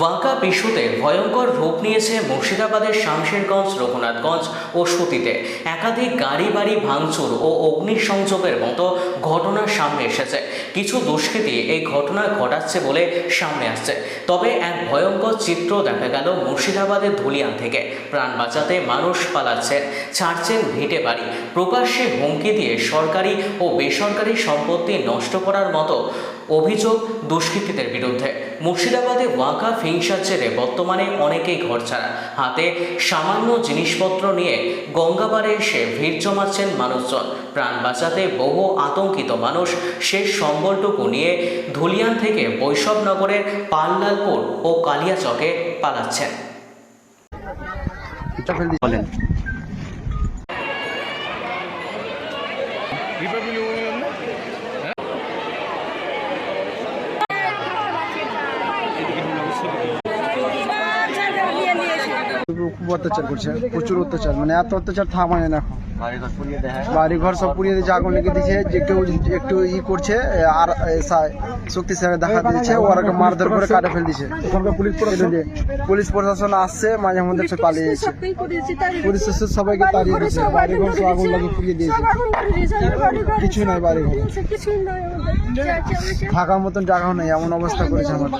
Waka ইস্যুতে ভয়ঙ্কর রূপ নিয়েছে মুর্শিদাবাদের শামশেরগঞ্জ, রঘুনাথগঞ্জ ও সুতিতে। একাধিক গাড়ি, বাড়ি, ভাঙচুর ও অগ্নিসংযোগের মতো ঘটনা সামনে এসেছে। কিছু দুষ্কৃতী এই ঘটনা ঘটাচ্ছে বলে সামনে আসছে। তবে এক ভয়ঙ্কর চিত্র দেখা গেল মুর্শিদাবাদের ধুলিয়ান থেকে। প্রাণ বাঁচাতে মানুষ পালাচ্ছেন ছাড়ছেন ভিটে বাড়ি। প্রকাশ্যে হুমকি দিয়ে সরকারি ও বেসরকারি সম্পত্তি নষ্ট করার মতো অভিযোগ দুষ্কৃতীদের বিরুদ্ধে। মুর্শিদাবাদে ওয়াকা হিংসার জেরে বর্তমানে অনেকেই ঘর ছাড়া হাতে সামান্য জিনিসপত্র নিয়ে গঙ্গাবারে এসে ভিড় জমাচ্ছেন মানুষজন। প্রাণ বাঁচাতে বহু আতঙ্কিত মানুষ শেষ সম্বলটুকু নিয়ে ধুলিয়ান থেকে বৈষ্ণবনগরের পাল্লালপুর ও কালিয়াচকে পালাচ্ছেন। বলেন। খুব অত্যাচার করছে প্রচুর অত্যাচার মানে এত অত্যাচার থামায় না এখন। বাড়ি ঘর সব পুড়িয়ে দিয়েছে আগুন লেগে দিয়েছে যে কেউ একটু ই করছে আর শক্তি সা- দেখা দিয়েছে ওরা মারধর করে কাটে ফেল দিয়েছে। পুলিশ পুলিশ প্রশাসন আসছে মাঝে মধ্যে সে পালিয়ে যাচ্ছে পুলিশ সবাইকে তাড়িয়ে দিয়েছে। বাড়ি ঘর সব আগুন লাগিয়ে পুড়িয়ে দিয়েছে। কিছু নাই বাড়ি ঘরে থাকার মতন জায়গাও নেই এমন অবস্থা করেছে আমার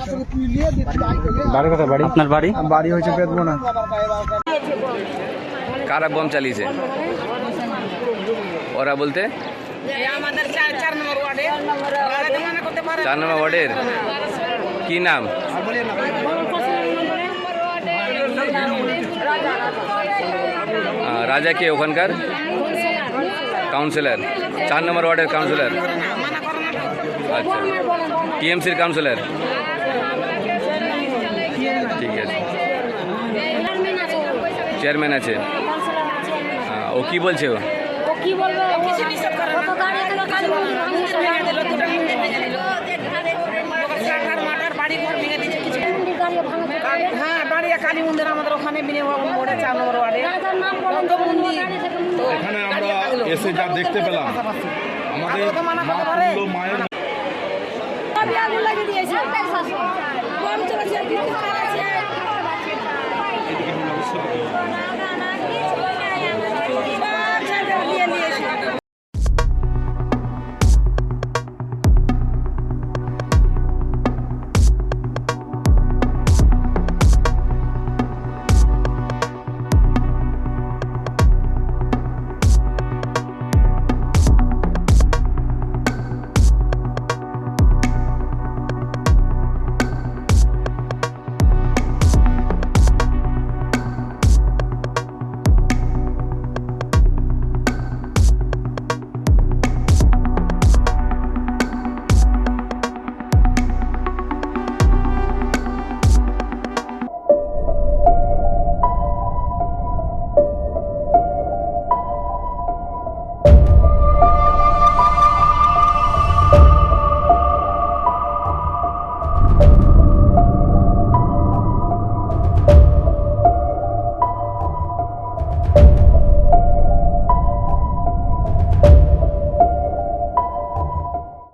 আপনার বাড়ি? বাড়ি হয়েছে বেদবনা কারা বম চালিয়েছে? ওরা বলতে? চার নম্বর ওয়ার্ডের। কি নাম? রাজা কে ওখানকার? কাউন্সিলর চার নম্বর ওয়ার্ডের কাউন্সিলর আচ্ছা। টিএমসির কাউন্সিলর ঠিক আছে। চেয়ারম্যান আছে। ও কি বলছে ও? কি বলবে? ও কত গাড়ি দিল কালী মন্দির। ভেঙে দিল দুটো মন্দির ভেঙে দিল। চাটার মাটার বাড়ি ঘর ভেঙে দিয়েছে কিছু। হ্যাঁ বাড়ি কালী মন্দির আমাদের ওখানে বিনে মোড়ে চার নম্বর ওয়ার্ডে। কত মন্দির। গাড়ি এখানে আমরা এসে যা দেখতে পেলাম আমাদের মায়ের আগুন লাগিয়ে দিয়েছে। বম চলেছে,